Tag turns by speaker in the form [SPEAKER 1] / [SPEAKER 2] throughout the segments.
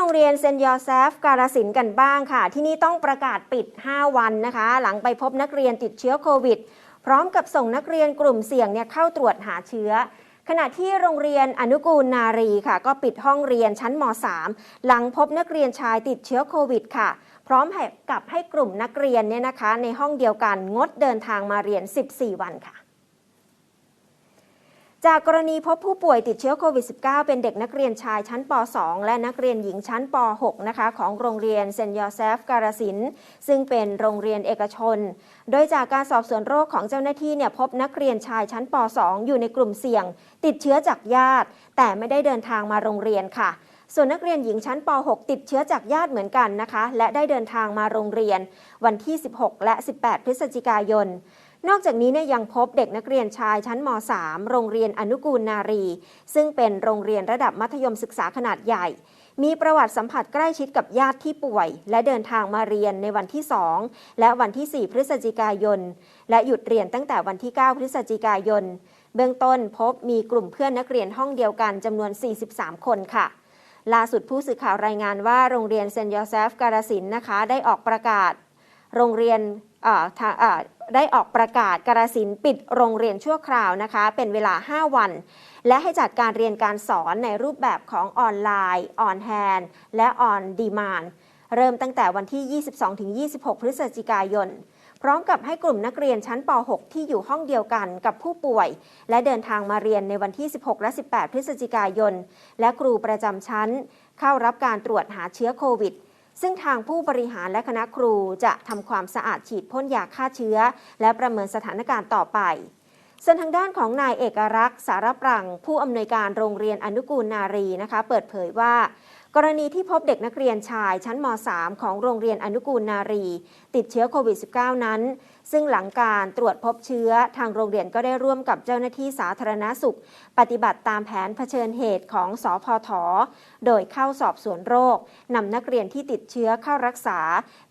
[SPEAKER 1] โรงเรียนเซนยอแซฟการสินกันบ้างค่ะ ที่นี่ต้องประกาศปิด 5 วันนะคะ หลังไปพบนักเรียนติดเชื้อโควิด พร้อมกับส่งนักเรียนกลุ่มเสี่ยงเนี่ยเข้าตรวจหาเชื้อ ขณะที่โรงเรียนอนุกูลนารีค่ะ ก็ปิดห้องเรียนชั้นม .3 หลังพบนักเรียนชายติดเชื้อโควิดค่ะ พร้อมกับให้กลุ่มนักเรียนเนี่ยนะคะ ในห้องเดียวกันงดเดินทางมาเรียน 14 วันค่ะ จากกรณีพบผู้ป่วยติดเชื้อโควิด -19 เป็นเด็กนักเรียนชายชั้นป .2 และนักเรียนหญิงชั้นป .6 นะคะของโรงเรียนเซนยอเซฟการสิน ซึ่งเป็นโรงเรียนเอกชน โดยจากการสอบสวนโรคของเจ้าหน้าที่เนี่ยพบนักเรียนชายชั้นป .2 อยู่ในกลุ่มเสี่ยง ติดเชื้อจากญาติ แต่ไม่ได้เดินทางมาโรงเรียนค่ะส่วนนักเรียนหญิงชั้นป .6 ติดเชื้อจากญาติเหมือนกันนะคะ และได้เดินทางมาโรงเรียน วันที่ 16 และ 18 พฤศจิกายน นอกจากนี้เนี่ยยังพบเด็กนักเรียนชายชั้นม .3 โรงเรียนอนุกูลนารี ซึ่งเป็นโรงเรียนระดับมัธยมศึกษาขนาดใหญ่ มีประวัติสัมผัสใกล้ชิดกับญาติที่ป่วย และเดินทางมาเรียนในวันที่ 2 และวันที่ 4 พฤศจิกายน และหยุดเรียนตั้งแต่วันที่ 9 พฤศจิกายน เบื้องต้นพบมีกลุ่มเพื่อนนักเรียนห้องเดียวกันจำนวน 43 คนค่ะล่าสุดผู้สื่อข่าวรายงานว่าโรงเรียนเซนต์ยอเซฟการสินนะคะ ได้ออกประกาศ โรงเรียน ได้ออกประกาศการสินปิดโรงเรียนชั่วคราวนะคะ เป็นเวลา 5 วัน และให้จัดการเรียนการสอนในรูปแบบของออนไลน์ออนแฮนและออนดีมานเริ่มตั้งแต่วันที่ 22-26 พฤศจิกายน พร้อมกับให้กลุ่มนักเรียนชั้นป .6 ที่อยู่ห้องเดียวกันกับผู้ป่วย และเดินทางมาเรียนในวันที่ 16 และ 18 พฤศจิกายน และครูประจำชั้น เข้ารับการตรวจหาเชื้อโควิด ซึ่งทางผู้บริหารและคณะครูจะทำความสะอาดฉีดพ่นยาฆ่าเชื้อ และประเมินสถานการณ์ต่อไปส่วนทางด้านของนายเอกรักษ์สารปรัง ผู้อำนวยการโรงเรียนอนุกูลนารีนะคะ เปิดเผยว่า กรณีที่พบเด็กนักเรียนชายชั้นม .3 ของโรงเรียนอนุกูลนารี ติดเชื้อโควิด -19 นั้น ซึ่งหลังการตรวจพบเชื้อทางโรงเรียนก็ได้ร่วมกับเจ้าหน้าที่สาธารณาสุข ปฏิบัติตามแผนเผชิญเหตุของสอพทโดยเข้าสอบสวนโรคนำนักเรียนที่ติดเชื้อเข้ารักษา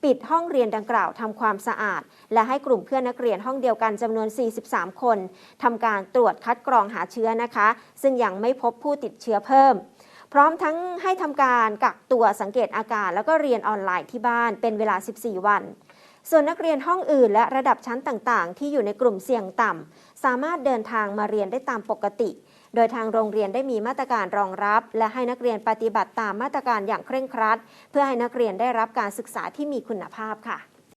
[SPEAKER 1] ปิดห้องเรียนดังกล่าวทำความสะอาด และให้กลุ่มเพื่อนนักเรียนห้องเดียวกันจำนวน 43 คนทำการตรวจคัดกรองหาเชื้อนะคะ ซึ่งยังไม่พบผู้ติดเชื้อเพิ่ม พร้อมทั้งให้ทำการกักตัวสังเกตอาการ แล้วก็เรียนออนไลน์ที่บ้านเป็นเวลา 14 วัน ส่วนนักเรียนห้องอื่นและระดับชั้นต่างๆ ที่อยู่ในกลุ่มเสี่ยงต่ำสามารถเดินทางมาเรียนได้ตามปกติ โดยทางโรงเรียนได้มีมาตรการรองรับ และให้นักเรียนปฏิบัติตามมาตรการอย่างเคร่งครัด เพื่อให้นักเรียนได้รับการศึกษาที่มีคุณภาพค่ะ